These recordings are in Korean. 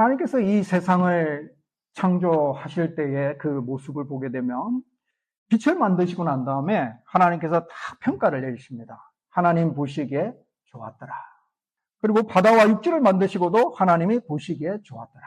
하나님께서 이 세상을 창조하실 때의 그 모습을 보게 되면 빛을 만드시고 난 다음에 하나님께서 다 평가를 내리십니다. 하나님 보시기에 좋았더라. 그리고 바다와 육지를 만드시고도 하나님이 보시기에 좋았더라.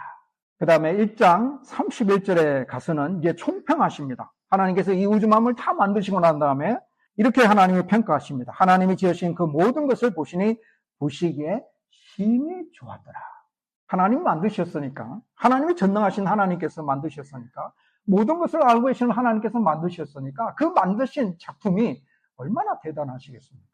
그 다음에 1장 31절에 가서는 이제 총평하십니다. 하나님께서 이 우주 만물 다 만드시고 난 다음에 이렇게 하나님이 평가하십니다. 하나님이 지으신 그 모든 것을 보시니 보시기에 힘이 좋았더라. 하나님 만드셨으니까, 하나님이 전능하신 하나님께서 만드셨으니까, 모든 것을 알고 계시는 하나님께서 만드셨으니까, 그 만드신 작품이 얼마나 대단하시겠습니까?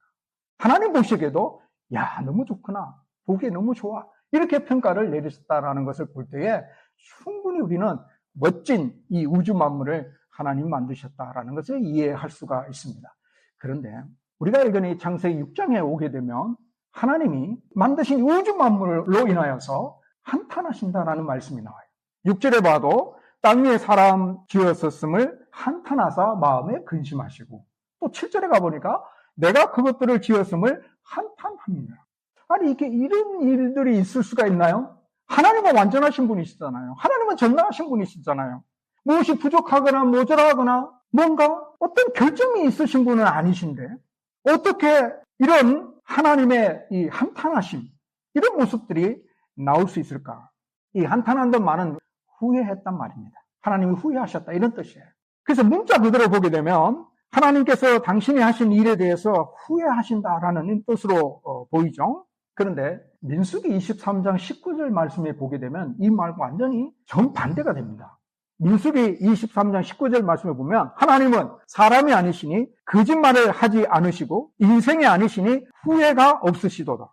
하나님 보시기에도, 야, 너무 좋구나. 보기에 너무 좋아. 이렇게 평가를 내리셨다라는 것을 볼 때에 충분히 우리는 멋진 이 우주 만물을 하나님 만드셨다라는 것을 이해할 수가 있습니다. 그런데 우리가 읽은 이 창세기 6장에 오게 되면 하나님이 만드신 우주 만물로 인하여서 한탄하신다라는 말씀이 나와요. 6절에 봐도 땅 위에 사람 지었었음을 한탄하사 마음에 근심하시고 또 7절에 가보니까 내가 그것들을 지었음을 한탄합니다. 아니 이게 이런 일들이 있을 수가 있나요? 하나님은 완전하신 분이시잖아요. 하나님은 전능하신 분이시잖아요. 무엇이 부족하거나 모자라거나 뭔가 어떤 결점이 있으신 분은 아니신데 어떻게 이런 하나님의 이 한탄하심 이런 모습들이 나올 수 있을까? 이 한탄한다는 말은 후회했단 말입니다. 하나님이 후회하셨다 이런 뜻이에요. 그래서 문자 그대로 보게 되면 하나님께서 당신이 하신 일에 대해서 후회하신다라는 뜻으로 어, 보이죠. 그런데 민수기 23장 19절 말씀에 보게 되면 이 말과 완전히 정반대가 됩니다. 민수기 23장 19절 말씀에 보면 하나님은 사람이 아니시니 거짓말을 하지 않으시고 인생이 아니시니 후회가 없으시도다.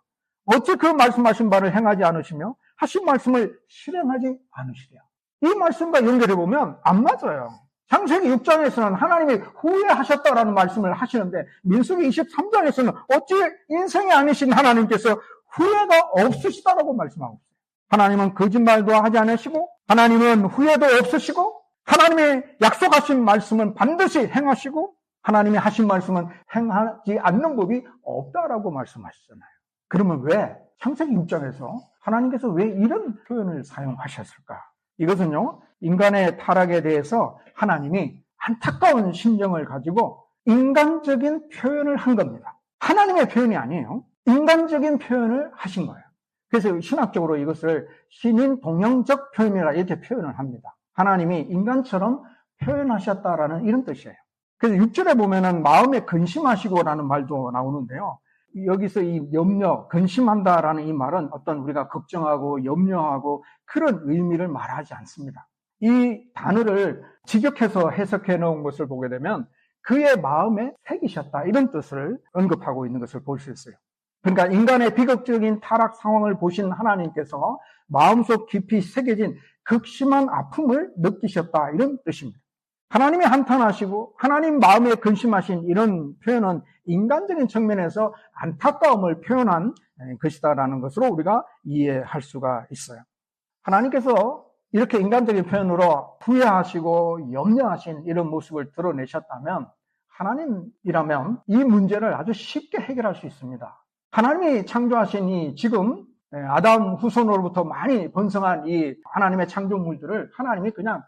어찌 그 말씀하신 바를 행하지 않으시며 하신 말씀을 실행하지 않으시랴. 이 말씀과 연결해 보면 안 맞아요. 창세기 6장에서는 하나님이 후회하셨다라는 말씀을 하시는데 민수기 23장에서는 어찌 인생이 아니신 하나님께서 후회가 없으시다라고 말씀하고 있어요. 하나님은 거짓말도 하지 않으시고 하나님은 후회도 없으시고 하나님의 약속하신 말씀은 반드시 행하시고 하나님이 하신 말씀은 행하지 않는 법이 없다라고 말씀하시잖아요. 그러면 왜 창세기 6장에서 하나님께서 왜 이런 표현을 사용하셨을까? 이것은요, 인간의 타락에 대해서 하나님이 안타까운 심정을 가지고 인간적인 표현을 한 겁니다. 하나님의 표현이 아니에요. 인간적인 표현을 하신 거예요. 그래서 신학적으로 이것을 신인 동형적 표현이라 이렇게 표현을 합니다. 하나님이 인간처럼 표현하셨다라는 이런 뜻이에요. 그래서 6절에 보면은 마음에 근심하시고라는 말도 나오는데요. 여기서 이 염려, 근심한다라는 이 말은 어떤 우리가 걱정하고 염려하고 그런 의미를 말하지 않습니다. 이 단어를 직역해서 해석해 놓은 것을 보게 되면 그의 마음에 새기셨다 이런 뜻을 언급하고 있는 것을 볼 수 있어요. 그러니까 인간의 비극적인 타락 상황을 보신 하나님께서 마음속 깊이 새겨진 극심한 아픔을 느끼셨다 이런 뜻입니다. 하나님이 한탄하시고 하나님 마음에 근심하신 이런 표현은 인간적인 측면에서 안타까움을 표현한 것이다라는 것으로 우리가 이해할 수가 있어요. 하나님께서 이렇게 인간적인 표현으로 후회하시고 염려하신 이런 모습을 드러내셨다면 하나님이라면 이 문제를 아주 쉽게 해결할 수 있습니다. 하나님이 창조하신 이 지금 아담 후손으로부터 많이 번성한 이 하나님의 창조물들을 하나님이 그냥 딱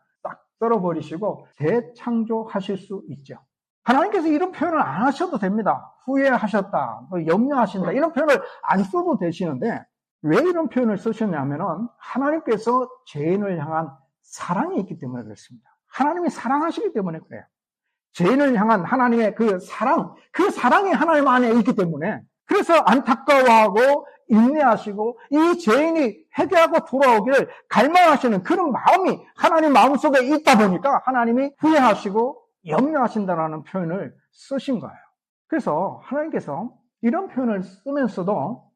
썰어버리시고 재창조하실 수 있죠. 하나님께서 이런 표현을 안 하셔도 됩니다. 후회하셨다, 뭐 염려하신다 이런 표현을 안 써도 되시는데 왜 이런 표현을 쓰셨냐면은 하나님께서 죄인을 향한 사랑이 있기 때문에 그렇습니다. 하나님이 사랑하시기 때문에 그래요. 죄인을 향한 하나님의 그 사랑, 그 사랑이 하나님 안에 있기 때문에 그래서 안타까워하고 인내하시고 이 죄인이 회개하고 돌아오기를 갈망하시는 그런 마음이 하나님 마음속에 있다 보니까 하나님이 후회하시고 염려하신다라는 표현을 쓰신 거예요. 그래서 하나님께서 이런 표현을 쓰면서도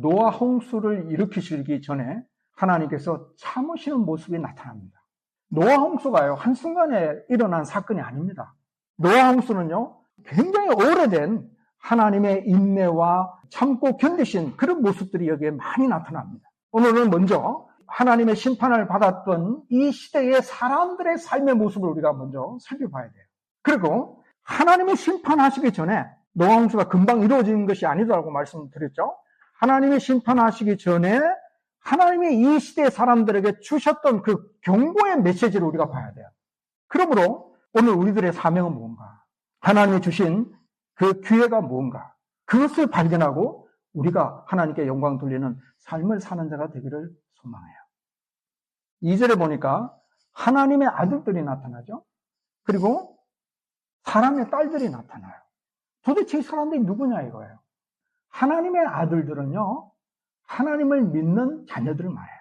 노아 홍수를 일으키시기 전에 하나님께서 참으시는 모습이 나타납니다. 노아 홍수가요, 한순간에 일어난 사건이 아닙니다. 노아 홍수는요, 굉장히 오래된 하나님의 인내와 참고 견디신 그런 모습들이 여기에 많이 나타납니다. 오늘은 먼저 하나님의 심판을 받았던 이 시대의 사람들의 삶의 모습을 우리가 먼저 살펴봐야 돼요. 그리고 하나님의 심판하시기 전에 노아 홍수가 금방 이루어지는 것이 아니다라고 말씀드렸죠. 하나님이 심판하시기 전에 하나님이 이 시대 사람들에게 주셨던 그 경고의 메시지를 우리가 봐야 돼요. 그러므로 오늘 우리들의 사명은 무언가? 하나님이 주신 그 기회가 무언가? 그것을 발견하고 우리가 하나님께 영광 돌리는 삶을 사는 자가 되기를 소망해요. 2절에 보니까 하나님의 아들들이 나타나죠. 그리고 사람의 딸들이 나타나요. 도대체 이 사람들이 누구냐 이거예요. 하나님의 아들들은요, 하나님을 믿는 자녀들을 말해요.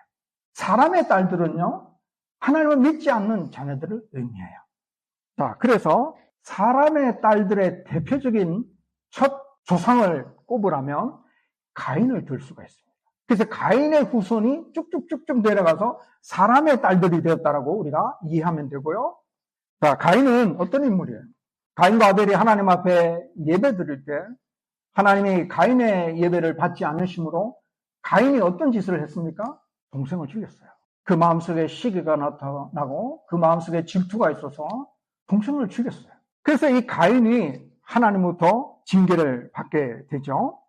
사람의 딸들은요, 하나님을 믿지 않는 자녀들을 의미해요. 자, 그래서 사람의 딸들의 대표적인 첫 조상을 꼽으라면 가인을 들 수가 있습니다. 그래서 가인의 후손이 쭉쭉쭉쭉 내려가서 사람의 딸들이 되었다라고 우리가 이해하면 되고요. 자, 가인은 어떤 인물이에요? 가인과 아벨이 하나님 앞에 예배 드릴 때 하나님이 가인의 예배를 받지 않으시므로 가인이 어떤 짓을 했습니까? 동생을 죽였어요. 그 마음속에 시기가 나타나고 그 마음속에 질투가 있어서 동생을 죽였어요. 그래서 이 가인이 하나님부터 징계를 받게 되죠.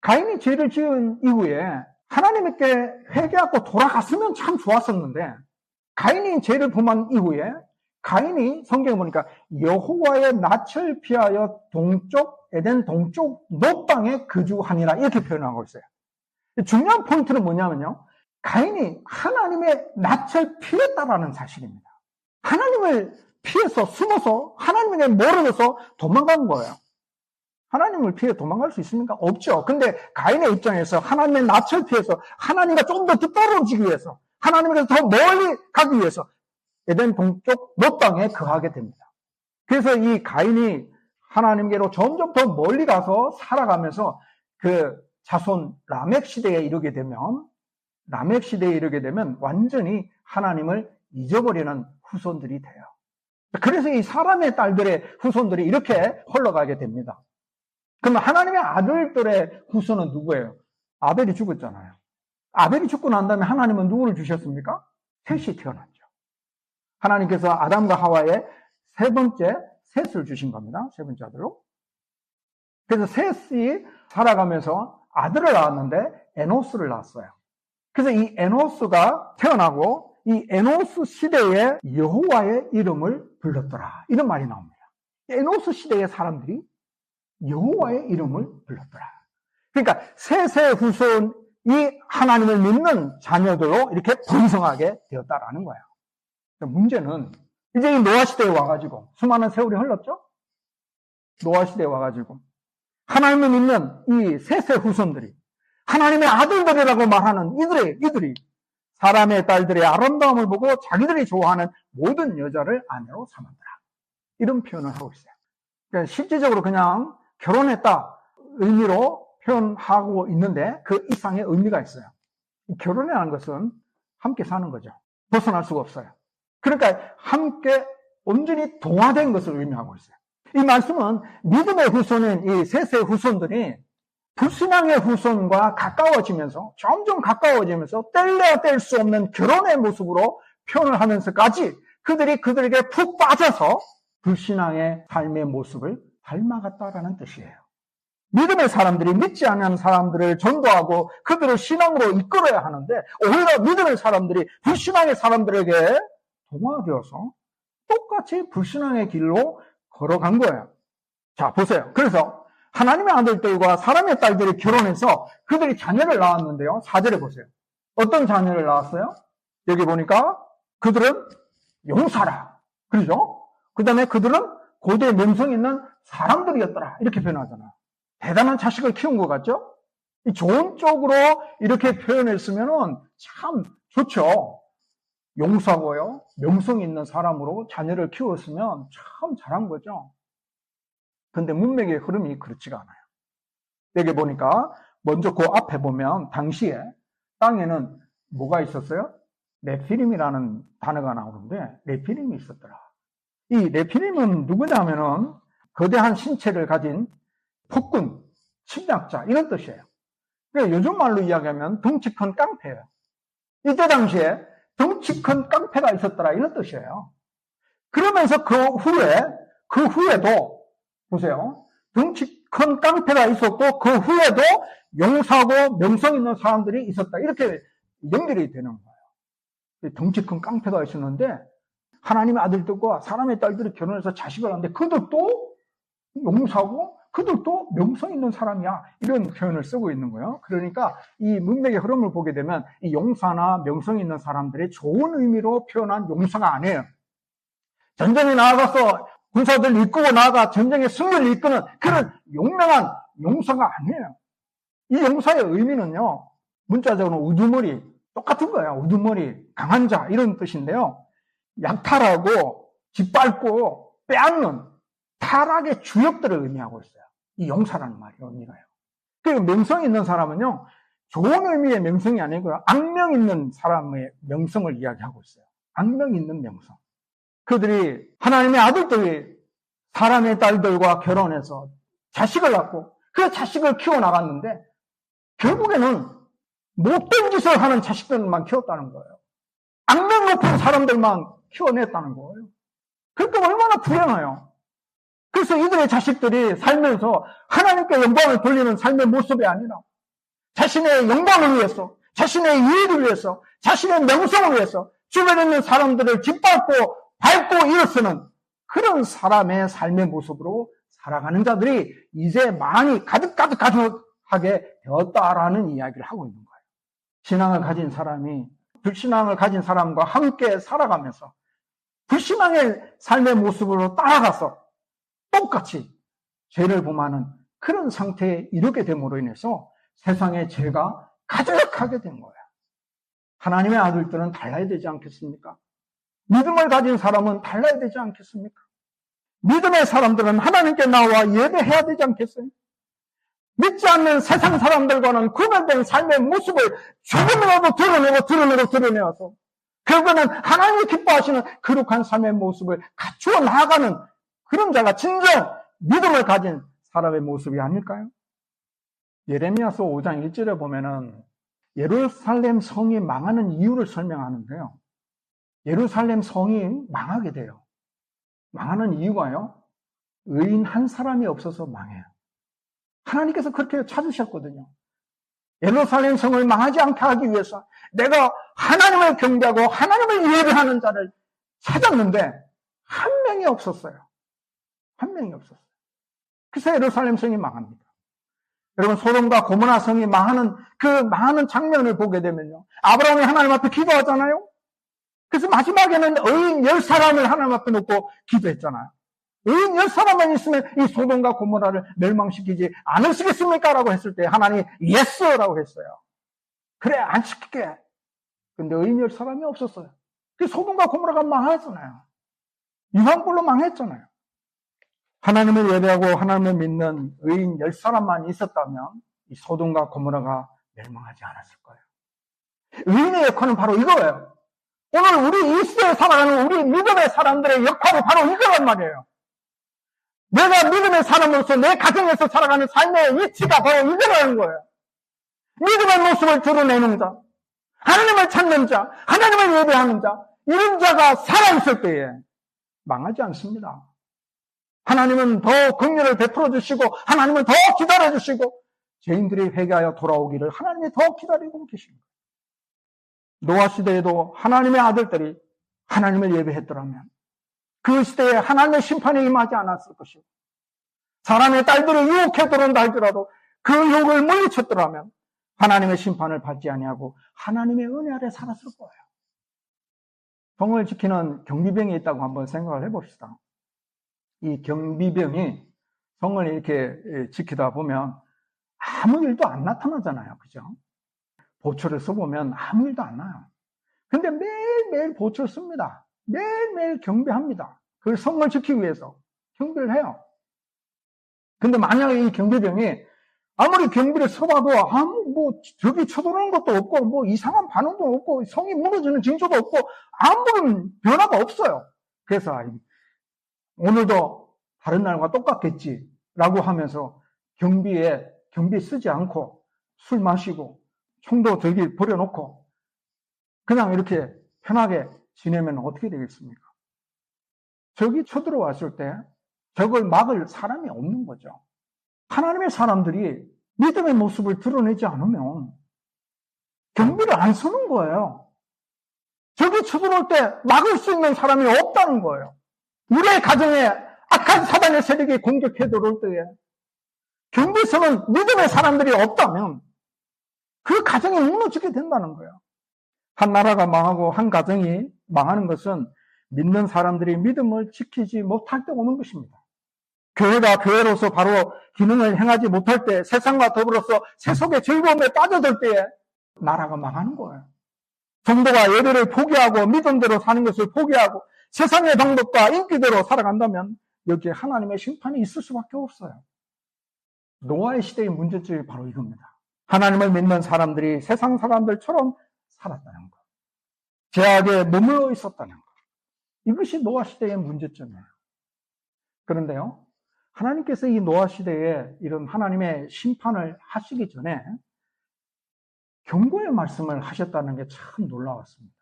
가인이 죄를 지은 이후에 하나님께 회개하고 돌아갔으면 참 좋았었는데 가인이 죄를 범한 이후에 가인이 성경에 보니까 여호와의 낯을 피하여 동쪽 에덴 동쪽 노방에 거주하니라 이렇게 표현하고 있어요. 중요한 포인트는 뭐냐면요. 가인이 하나님의 낯을 피했다라는 사실입니다. 하나님을 피해서 숨어서 하나님에게 멀어져서 도망간 거예요. 하나님을 피해 도망갈 수 있습니까? 없죠. 근데 가인의 입장에서 하나님의 낯을 피해서 하나님과 조금 더 떨어지기 위해서 하나님에게서 더 멀리 가기 위해서 에덴 동쪽 못방에 거하게 됩니다. 그래서 이 가인이 하나님께로 점점 더 멀리 가서 살아가면서 그 자손 라멕 시대에 이르게 되면 라멕 시대에 이르게 되면 완전히 하나님을 잊어버리는 후손들이 돼요. 그래서 이 사람의 딸들의 후손들이 이렇게 흘러가게 됩니다. 그러면 하나님의 아들들의 후손은 누구예요? 아벨이 죽었잖아요. 아벨이 죽고 난 다음에 하나님은 누구를 주셨습니까? 셋이 태어났죠. 하나님께서 아담과 하와의 세 번째 셋을 주신 겁니다. 세 번째 아들로. 그래서 셋이 살아가면서 아들을 낳았는데 에노스를 낳았어요. 그래서 이 에노스가 태어나고 이 에노스 시대에 여호와의 이름을 불렀더라. 이런 말이 나옵니다. 에노스 시대의 사람들이 여호와의 이름을 불렀더라. 그러니까 세세 후손이 하나님을 믿는 자녀들로 이렇게 번성하게 되었다라는 거예요. 문제는 이제 이 노아 시대에 와가지고 수많은 세월이 흘렀죠? 노아 시대에 와가지고 하나님을 믿는 이 세세 후손들이 하나님의 아들들이라고 말하는 이들의 이들이 사람의 딸들의 아름다움을 보고 자기들이 좋아하는 모든 여자를 아내로 삼았더라. 이런 표현을 하고 있어요. 그러니까 실질적으로 그냥 결혼했다 의미로 표현하고 있는데 그 이상의 의미가 있어요. 결혼이라는 것은 함께 사는 거죠. 벗어날 수가 없어요. 그러니까 함께 온전히 동화된 것을 의미하고 있어요. 이 말씀은 믿음의 후손인 이 세세 후손들이 불신앙의 후손과 가까워지면서 점점 가까워지면서 뗄래야 뗄 수 없는 결혼의 모습으로 표현을 하면서까지 그들이 그들에게 푹 빠져서 불신앙의 삶의 모습을 닮아갔다라는 뜻이에요. 믿음의 사람들이 믿지 않는 사람들을 전도하고 그들을 신앙으로 이끌어야 하는데 오히려 믿음의 사람들이 불신앙의 사람들에게 동화되어서 똑같이 불신앙의 길로 걸어간 거예요. 자, 보세요. 그래서 하나님의 아들들과 사람의 딸들이 결혼해서 그들이 자녀를 낳았는데요. 사절에 보세요. 어떤 자녀를 낳았어요? 여기 보니까 그들은 용사라. 그러죠? 그 다음에 그들은 고대 명성 있는 사람들이었더라. 이렇게 표현하잖아요. 대단한 자식을 키운 것 같죠? 좋은 쪽으로 이렇게 표현했으면 참 좋죠. 용사고요. 명성 있는 사람으로 자녀를 키웠으면 참 잘한 거죠. 근데 문맥의 흐름이 그렇지가 않아요. 여기 보니까 먼저 그 앞에 보면 당시에 땅에는 뭐가 있었어요? 레피림이라는 단어가 나오는데 레피림이 있었더라. 이 레피림은 누구냐면은 거대한 신체를 가진 폭군, 침략자 이런 뜻이에요. 그러니까 요즘 말로 이야기하면 덩치 큰 깡패예요. 이때 당시에 덩치 큰 깡패가 있었더라 이런 뜻이에요. 그러면서 그 후에 그 후에도 보세요. 덩치 큰 깡패가 있었고 그 후에도 용사고 명성 있는 사람들이 있었다. 이렇게 연결이 되는 거예요. 덩치 큰 깡패가 있었는데 하나님의 아들들과 사람의 딸들이 결혼해서 자식을 하는데 그들도 용사고 그들도 명성 있는 사람이야. 이런 표현을 쓰고 있는 거예요. 그러니까 이 문맥의 흐름을 보게 되면 이 용사나 명성 있는 사람들의 좋은 의미로 표현한 용사가 아니에요. 전쟁에 나아가서 군사들 이끌고 나아가 전쟁의 승리를 이끄는 그런 용맹한 용사가 아니에요. 이 용사의 의미는요, 문자적으로 우두머리, 똑같은 거예요. 우두머리, 강한 자, 이런 뜻인데요. 약탈하고, 짓밟고, 빼앗는 타락의 주역들을 의미하고 있어요. 이 용사라는 말이 의미가요. 그리고 명성 있는 사람은요, 좋은 의미의 명성이 아니고요, 악명 있는 사람의 명성을 이야기하고 있어요. 악명 있는 명성. 그들이 하나님의 아들들이 사람의 딸들과 결혼해서 자식을 낳고 그 자식을 키워나갔는데 결국에는 못된 짓을 하는 자식들만 키웠다는 거예요. 악명 높은 사람들만 키워냈다는 거예요. 그러니까 얼마나 불행해요. 그래서 이들의 자식들이 살면서 하나님께 영광을 돌리는 삶의 모습이 아니라 자신의 영광을 위해서, 자신의 이익을 위해서, 자신의 명성을 위해서 주변에 있는 사람들을 짓밟고 밟고 일어서는 그런 사람의 삶의 모습으로 살아가는 자들이 이제 많이 가득가득 가득하게 되었다라는 이야기를 하고 있는 거예요. 신앙을 가진 사람이 불신앙을 가진 사람과 함께 살아가면서 불신앙의 삶의 모습으로 따라가서 똑같이 죄를 범하는 그런 상태에 이르게 됨으로 인해서 세상의 죄가 가득하게 된 거예요. 하나님의 아들들은 달라야 되지 않겠습니까? 믿음을 가진 사람은 달라야 되지 않겠습니까? 믿음의 사람들은 하나님께 나와 예배해야 되지 않겠어요? 믿지 않는 세상 사람들과는 구별된 삶의 모습을 조금이라도 드러내고 드러내고 드러내어서 결국에는 하나님이 기뻐하시는 거룩한 삶의 모습을 갖추어 나아가는 그런 자가 진정 믿음을 가진 사람의 모습이 아닐까요? 예레미야서 5장 1절에 보면은 예루살렘 성이 망하는 이유를 설명하는데요. 예루살렘 성이 망하게 돼요. 망하는 이유가요. 의인 한 사람이 없어서 망해요. 하나님께서 그렇게 찾으셨거든요. 예루살렘 성을 망하지 않게 하기 위해서 내가 하나님을 경배하고 하나님을 예배하는 자를 찾았는데 한 명이 없었어요. 한 명이 없었어요. 그래서 예루살렘 성이 망합니다. 여러분 소돔과 고모나 성이 망하는 그 망하는 장면을 보게 되면요. 아브라함이 하나님 앞에 기도하잖아요. 그래서 마지막에는 의인 열 사람을 하나님 앞에 놓고 기도했잖아요. 의인 열 사람만 있으면 이 소돔과 고모라를 멸망시키지 않으시겠습니까? 라고 했을 때 하나님이 예스라고 했어요. 그래 안 시킬게. 근데 의인 열 사람이 없었어요. 그 소돔과 고모라가 망했잖아요. 유황불로 망했잖아요. 하나님을 예배하고 하나님을 믿는 의인 열 사람만 있었다면 이 소돔과 고모라가 멸망하지 않았을 거예요. 의인의 역할은 바로 이거예요. 오늘 우리 이 시대에 살아가는 우리 믿음의 사람들의 역할이 바로 이거란 말이에요. 내가 믿음의 사람으로서 내 가정에서 살아가는 삶의 위치가 바로 이거라는 거예요. 믿음의 모습을 드러내는 자, 하나님을 찾는 자, 하나님을 예배하는 자, 이런 자가 살아있을 때에 망하지 않습니다. 하나님은 더 긍휼을 베풀어 주시고 하나님은 더 기다려 주시고 죄인들이 회개하여 돌아오기를 하나님이 더 기다리고 계십니다. 노아 시대에도 하나님의 아들들이 하나님을 예배했더라면 그 시대에 하나님의 심판이 임하지 않았을 것이고 사람의 딸들이 유혹해 들어온다 할지라도 그 유혹을 물리쳤더라면 하나님의 심판을 받지 아니하고 하나님의 은혜 아래 살았을 거예요. 성을 지키는 경비병이 있다고 한번 생각을 해봅시다. 이 경비병이 성을 이렇게 지키다 보면 아무 일도 안 나타나잖아요. 그죠? 보초를 써보면 아무 일도 안 나요. 근데 매일매일 보초를 씁니다. 매일매일 경비합니다. 그 성을 지키기 위해서 경비를 해요. 근데 만약에 이 경비병이 아무리 경비를 써봐도 아무 뭐 저기 쳐들어오는 것도 없고 뭐 이상한 반응도 없고 성이 무너지는 징조도 없고 아무런 변화가 없어요. 그래서 오늘도 다른 날과 똑같겠지라고 하면서 경비에 경비 쓰지 않고 술 마시고 총도 저기 버려놓고 그냥 이렇게 편하게 지내면 어떻게 되겠습니까? 적이 쳐들어왔을 때 적을 막을 사람이 없는 거죠. 하나님의 사람들이 믿음의 모습을 드러내지 않으면 경비를 안 쓰는 거예요. 적이 쳐들어올 때 막을 수 있는 사람이 없다는 거예요. 우리의 가정에 악한 사단의 세력이 공격해 들어올 때에 경비서는 믿음의 사람들이 없다면 그 가정이 무너지게 된다는 거예요. 한 나라가 망하고 한 가정이 망하는 것은 믿는 사람들이 믿음을 지키지 못할 때 오는 것입니다. 교회가 교회로서 바로 기능을 행하지 못할 때 세상과 더불어서 세속의 즐거움에 빠져들 때에 나라가 망하는 거예요. 정도가 예배를 포기하고 믿음대로 사는 것을 포기하고 세상의 방법과 인기대로 살아간다면 여기에 하나님의 심판이 있을 수밖에 없어요. 노아의 시대의 문제점이 바로 이겁니다. 하나님을 믿는 사람들이 세상 사람들처럼 살았다는 것. 제약에 머물러 있었다는 것. 이것이 노아 시대의 문제점이에요. 그런데요, 하나님께서 이 노아 시대에 이런 하나님의 심판을 하시기 전에 경고의 말씀을 하셨다는 게 참 놀라웠습니다.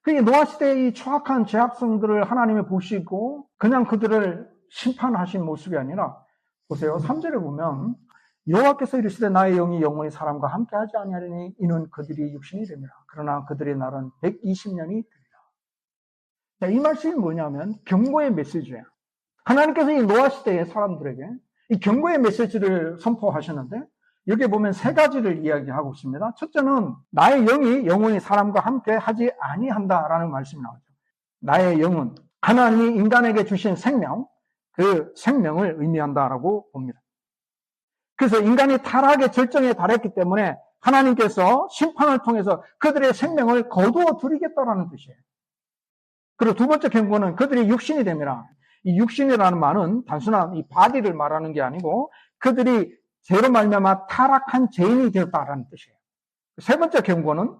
그 노아 시대의 이 추악한 죄악성들을 하나님이 보시고 그냥 그들을 심판하신 모습이 아니라 보세요. 3절에 보면 여호와께서 이르시되 나의 영이 영원히 사람과 함께 하지 아니하리니 이는 그들이 육신이 됩니다. 그러나 그들의 날은 120년이 되리라. 자, 이 말씀이 뭐냐면 경고의 메시지예요. 하나님께서 이 노아 시대의 사람들에게 이 경고의 메시지를 선포하셨는데 여기 보면 세 가지를 이야기하고 있습니다. 첫째는 나의 영이 영원히 사람과 함께 하지 아니한다라는 말씀이 나오죠. 나의 영은 하나님이 인간에게 주신 생명, 그 생명을 의미한다라고 봅니다. 그래서 인간이 타락의 절정에 달했기 때문에 하나님께서 심판을 통해서 그들의 생명을 거두어 드리겠다라는 뜻이에요. 그리고 두 번째 경고는 그들이 육신이 됩니다. 이 육신이라는 말은 단순한 이 바디를 말하는 게 아니고 그들이 죄로 말미암아 타락한 죄인이 되었다라는 뜻이에요. 세 번째 경고는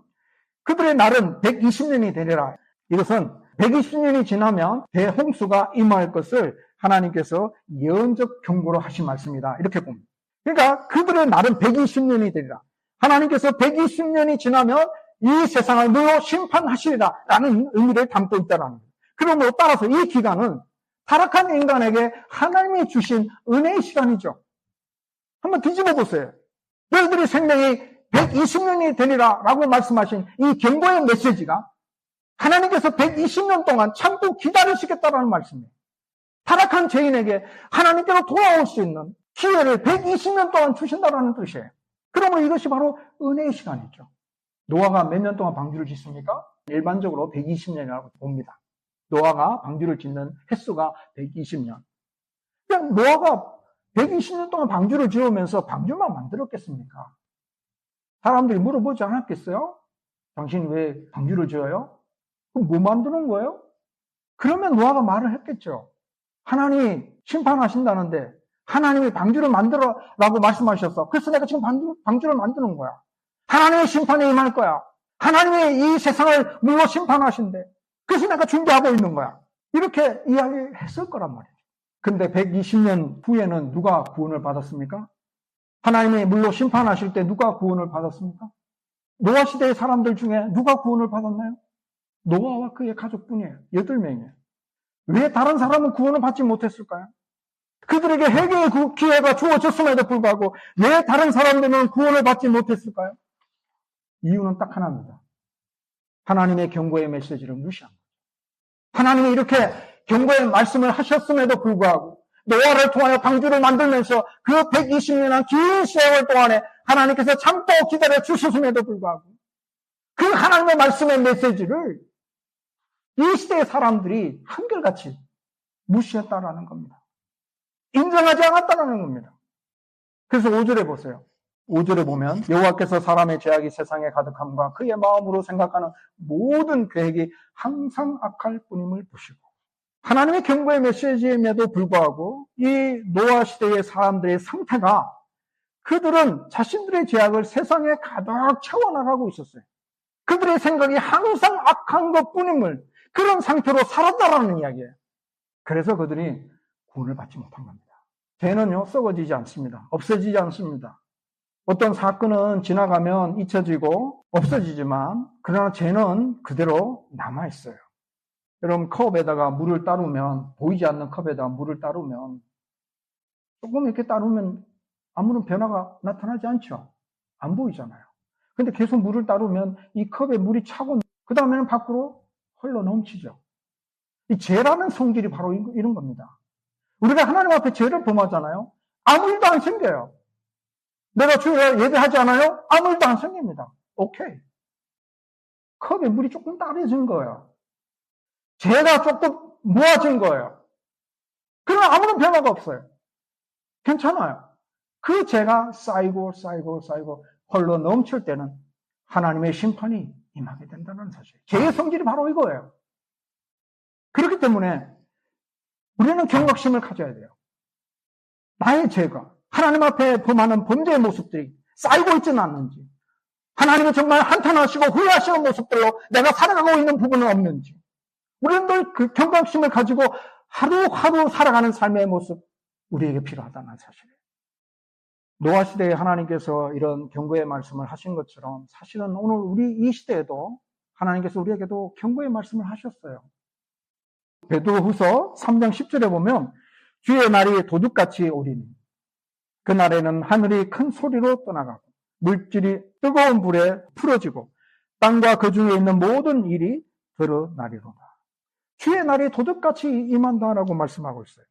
그들의 날은 120년이 되리라. 이것은 120년이 지나면 대홍수가 임할 것을 하나님께서 예언적 경고로 하신 말씀이다. 이렇게 봅니다. 그러니까 그들의 날은 120년이 되리라. 하나님께서 120년이 지나면 이 세상을 물로 심판하시리라. 라는 의미를 담고 있다는 거예요. 그러므로 따라서 이 기간은 타락한 인간에게 하나님이 주신 은혜의 시간이죠. 한번 뒤집어 보세요. 너희들의 생명이 120년이 되리라 라고 말씀하신 이 경고의 메시지가 하나님께서 120년 동안 참고 기다리시겠다라는 말씀이에요. 타락한 죄인에게 하나님께로 돌아올 수 있는 기회를 120년 동안 주신다는 뜻이에요. 그러면 이것이 바로 은혜의 시간이죠. 노아가 몇 년 동안 방주를 짓습니까? 일반적으로 120년이라고 봅니다. 노아가 방주를 짓는 횟수가 120년. 그냥 노아가 120년 동안 방주를 지으면서 방주만 만들었겠습니까? 사람들이 물어보지 않았겠어요? 당신 왜 방주를 지어요? 그럼 뭐 만드는 거예요? 그러면 노아가 말을 했겠죠. 하나님이 심판하신다는데 하나님이 방주를 만들어 라고 말씀하셨어. 그래서 내가 지금 방주, 방주를 만드는 거야. 하나님의 심판에 임할 거야. 하나님이 이 세상을 물로 심판하신대. 그래서 내가 준비하고 있는 거야. 이렇게 이야기했을 거란 말이에요. 근데 120년 후에는 누가 구원을 받았습니까? 하나님이 물로 심판하실 때 누가 구원을 받았습니까? 노아 시대의 사람들 중에 누가 구원을 받았나요? 노아와 그의 가족뿐이에요. 여덟 명이에요. 왜 다른 사람은 구원을 받지 못했을까요? 그들에게 해결의 기회가 주어졌음에도 불구하고 왜 다른 사람들은 구원을 받지 못했을까요? 이유는 딱 하나입니다. 하나님의 경고의 메시지를 무시한 거죠. 하나님이 이렇게 경고의 말씀을 하셨음에도 불구하고 노아를 통하여 방주를 만들면서 그 120년간 긴 세월 동안에 하나님께서 참고 기다려 주셨음에도 불구하고 그 하나님의 말씀의 메시지를 이 시대의 사람들이 한결같이 무시했다라는 겁니다. 인정하지 않았다는 겁니다. 그래서 5절에 보세요. 5절에 보면 여호와께서 사람의 죄악이 세상에 가득함과 그의 마음으로 생각하는 모든 계획이 항상 악할 뿐임을 보시고 하나님의 경고의 메시지임에도 불구하고 이 노아 시대의 사람들의 상태가 그들은 자신들의 죄악을 세상에 가득 채워나가고 있었어요. 그들의 생각이 항상 악한 것 뿐임을 그런 상태로 살았다라는 이야기예요. 그래서 그들이 구원을 받지 못한 겁니다. 죄는요, 썩어지지 않습니다. 없어지지 않습니다. 어떤 사건은 지나가면 잊혀지고 없어지지만, 그러나 죄는 그대로 남아있어요. 여러분, 컵에다가 물을 따르면, 보이지 않는 컵에다가 물을 따르면, 조금 이렇게 따르면 아무런 변화가 나타나지 않죠. 안 보이잖아요. 근데 계속 물을 따르면 이 컵에 물이 차고 그 다음에는 밖으로 흘러 넘치죠. 이 죄라는 성질이 바로 이- 이런 겁니다. 우리가 하나님 앞에 죄를 범하잖아요. 아무 일도 안 생겨요. 내가 주일 예배하지 않아요? 아무 일도 안 생깁니다. 오케이. 컵에 물이 조금 따라진 거예요. 죄가 조금 모아진 거예요. 그러나 아무런 변화가 없어요. 괜찮아요. 그 죄가 쌓이고 쌓이고 쌓이고 홀로 넘칠 때는 하나님의 심판이 임하게 된다는 사실. 죄의 성질이 바로 이거예요. 그렇기 때문에 우리는 경각심을 가져야 돼요. 나의 죄가 하나님 앞에 범하는 범죄의 모습들이 쌓이고 있지는 않는지, 하나님이 정말 한탄하시고 후회하시는 모습들로 내가 살아가고 있는 부분은 없는지, 우리는 늘 그 경각심을 가지고 하루하루 살아가는 삶의 모습, 우리에게 필요하다는 사실이에요. 노아 시대에 하나님께서 이런 경고의 말씀을 하신 것처럼 사실은 오늘 우리 이 시대에도 하나님께서 우리에게도 경고의 말씀을 하셨어요. 베드로후서 3장 10절에 보면 주의 날이 도둑같이 오리니 그 날에는 하늘이 큰 소리로 떠나가고 물질이 뜨거운 불에 풀어지고 땅과 그 중에 있는 모든 일이 드러나리로다. 주의 날이 도둑같이 임한다라고 말씀하고 있어요.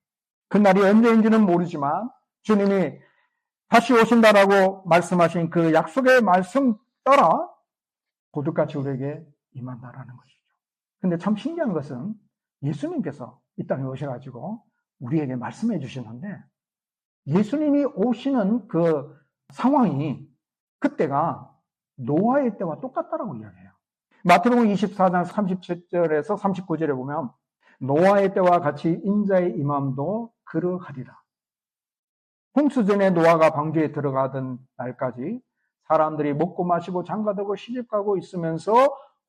그 날이 언제인지는 모르지만 주님이 다시 오신다라고 말씀하신 그 약속의 말씀 따라 도둑같이 우리에게 임한다라는 것이죠. 근데 참 신기한 것은 예수님께서 이 땅에 오셔가지고 우리에게 말씀해 주시는데 예수님이 오시는 그 상황이 그때가 노아의 때와 똑같다라고 이야기해요. 마태복음 24장 37절에서 39절에 보면 노아의 때와 같이 인자의 임함도 그러하리라. 홍수 전에 노아가 방주에 들어가던 날까지 사람들이 먹고 마시고 장가들고 시집가고 있으면서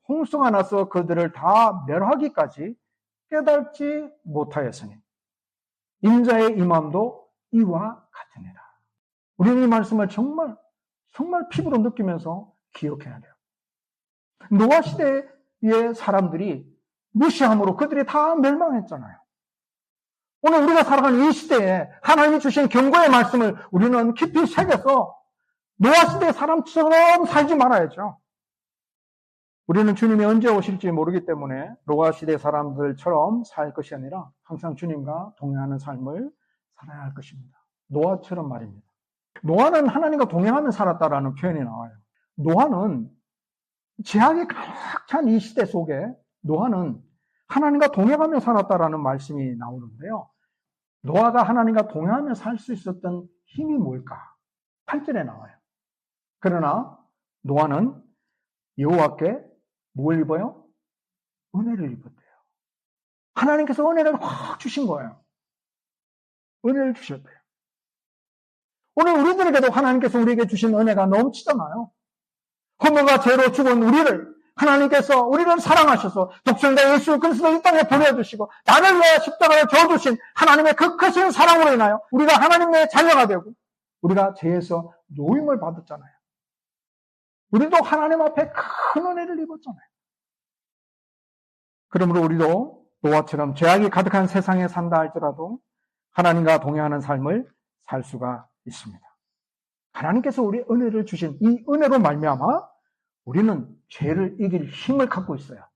홍수가 나서 그들을 다 멸하기까지 깨닫지 못하였으니 인자의 임함도 이와 같으니라. 우리는 이 말씀을 정말 정말 피부로 느끼면서 기억해야 돼요. 노아 시대의 사람들이 무시함으로 그들이 다 멸망했잖아요. 오늘 우리가 살아가는 이 시대에 하나님이 주신 경고의 말씀을 우리는 깊이 새겨서 노아 시대 사람처럼 살지 말아야죠. 우리는 주님이 언제 오실지 모르기 때문에 노아 시대 사람들처럼 살 것이 아니라 항상 주님과 동행하는 삶을 살아야 할 것입니다. 노아처럼 말입니다. 노아는 하나님과 동행하며 살았다라는 표현이 나와요. 노아는 제약이 가득 찬 이 시대 속에 노아는 하나님과 동행하며 살았다라는 말씀이 나오는데요. 노아가 하나님과 동행하며 살 수 있었던 힘이 뭘까? 8절에 나와요. 그러나 노아는 여호와께 뭘 입어요? 은혜를 입었대요. 하나님께서 은혜를 확 주신 거예요. 은혜를 주셨대요. 오늘 우리들에게도 하나님께서 우리에게 주신 은혜가 넘치잖아요. 허물과 죄로 죽은 우리를 하나님께서 우리를 사랑하셔서 독생자 예수 그리스도 이 땅에 보내주시고 나를 위해 십자가를 져주신 하나님의 그 크신 사랑으로 인하여 우리가 하나님의 자녀가 되고 우리가 죄에서 노임을 받았잖아요. 우리도 하나님 앞에 큰 은혜를 입었잖아요. 그러므로 우리도 노아처럼 죄악이 가득한 세상에 산다 할지라도 하나님과 동행하는 삶을 살 수가 있습니다. 하나님께서 우리 은혜를 주신 이 은혜로 말미암아 우리는 죄를 이길 힘을 갖고 있어요.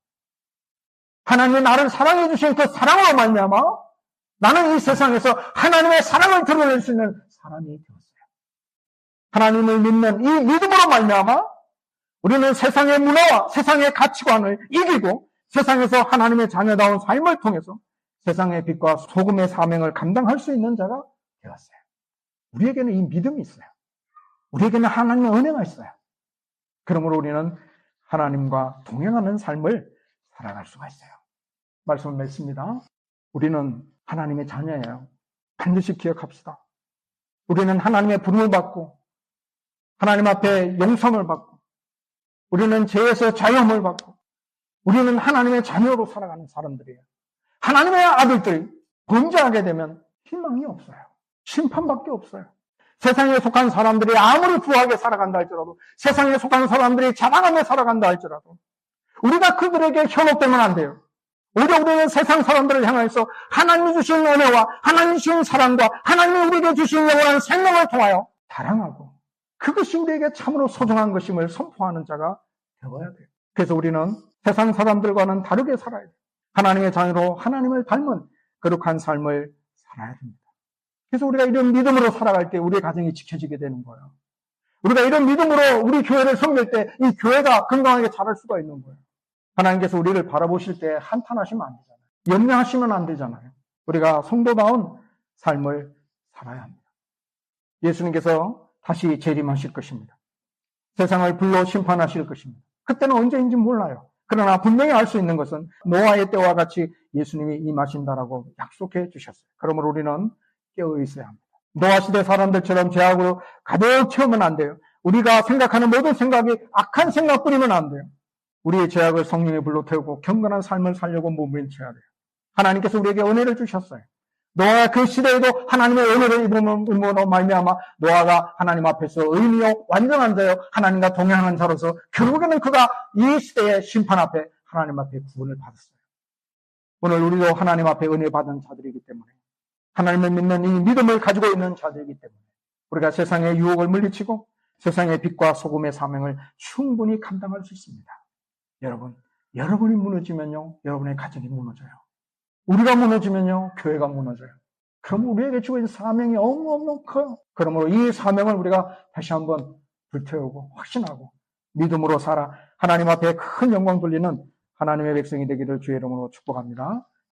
하나님이 나를 사랑해 주신 그 사랑으로 말미암아 나는 이 세상에서 하나님의 사랑을 드러낼 수 있는 사람이 되었어요. 하나님을 믿는 이 믿음으로 말미암아 우리는 세상의 문화와 세상의 가치관을 이기고 세상에서 하나님의 자녀다운 삶을 통해서 세상의 빛과 소금의 사명을 감당할 수 있는 자가 되었어요. 우리에게는 이 믿음이 있어요. 우리에게는 하나님의 은혜가 있어요. 그러므로 우리는 하나님과 동행하는 삶을 살아갈 수가 있어요. 말씀을 맺습니다. 우리는 하나님의 자녀예요. 반드시 기억합시다. 우리는 하나님의 부름을 받고 하나님 앞에 용서를 받고 우리는 죄에서 자유함을 받고 우리는 하나님의 자녀로 살아가는 사람들이에요. 하나님의 아들들이 범죄하게 되면 희망이 없어요. 심판밖에 없어요. 세상에 속한 사람들이 아무리 부하게 살아간다 할지라도 세상에 속한 사람들이 자랑하며 살아간다 할지라도 우리가 그들에게 현혹되면 안 돼요. 오히려 우리는 세상 사람들을 향해서 하나님이 주신 은혜와 하나님이 주신 사랑과 하나님이 우리에게 주신 영원한 생명을 통하여 사랑하고 그것이 우리에게 참으로 소중한 것임을 선포하는 자가 되어야 돼요. 그래서 우리는 세상 사람들과는 다르게 살아야 돼요. 하나님의 자녀로 하나님을 닮은 거룩한 삶을 살아야 됩니다. 그래서 우리가 이런 믿음으로 살아갈 때 우리의 가정이 지켜지게 되는 거예요. 우리가 이런 믿음으로 우리 교회를 섬길 때 이 교회가 건강하게 자랄 수가 있는 거예요. 하나님께서 우리를 바라보실 때 한탄하시면 안 되잖아요. 염려하시면 안 되잖아요. 우리가 성도다운 삶을 살아야 합니다. 예수님께서 다시 재림하실 것입니다. 세상을 불러 심판하실 것입니다. 그때는 언제인지 몰라요. 그러나 분명히 알 수 있는 것은 노아의 때와 같이 예수님이 임하신다라고 약속해 주셨어요. 그러므로 우리는 깨어 있어야 합니다. 노아 시대 사람들처럼 죄악으로 가득 채우면 안 돼요. 우리가 생각하는 모든 생각이 악한 생각뿐이면 안 돼요. 우리의 죄악을 성령의 불로 태우고 경건한 삶을 살려고 몸부림쳐야 돼요. 하나님께서 우리에게 은혜를 주셨어요. 노아 그 시대에도 하나님의 은혜를 입음으로 말미암아 노아가 하나님 앞에서 의미요 완전한 자요 하나님과 동행하는 자로서 결국에는 그가 이 시대의 심판 앞에 하나님 앞에 구원을 받았어요. 오늘 우리도 하나님 앞에 은혜 받은 자들이기 때문에 하나님을 믿는 이 믿음을 가지고 있는 자들이기 때문에 우리가 세상의 유혹을 물리치고 세상의 빛과 소금의 사명을 충분히 감당할 수 있습니다. 여러분, 여러분이 무너지면요, 여러분의 가정이 무너져요. 우리가 무너지면요, 교회가 무너져요. 그럼 우리에게 주어진 사명이 너무너무 커요. 그러므로 이 사명을 우리가 다시 한번 불태우고 확신하고 믿음으로 살아 하나님 앞에 큰 영광 돌리는 하나님의 백성이 되기를 주의 이름으로 축복합니다.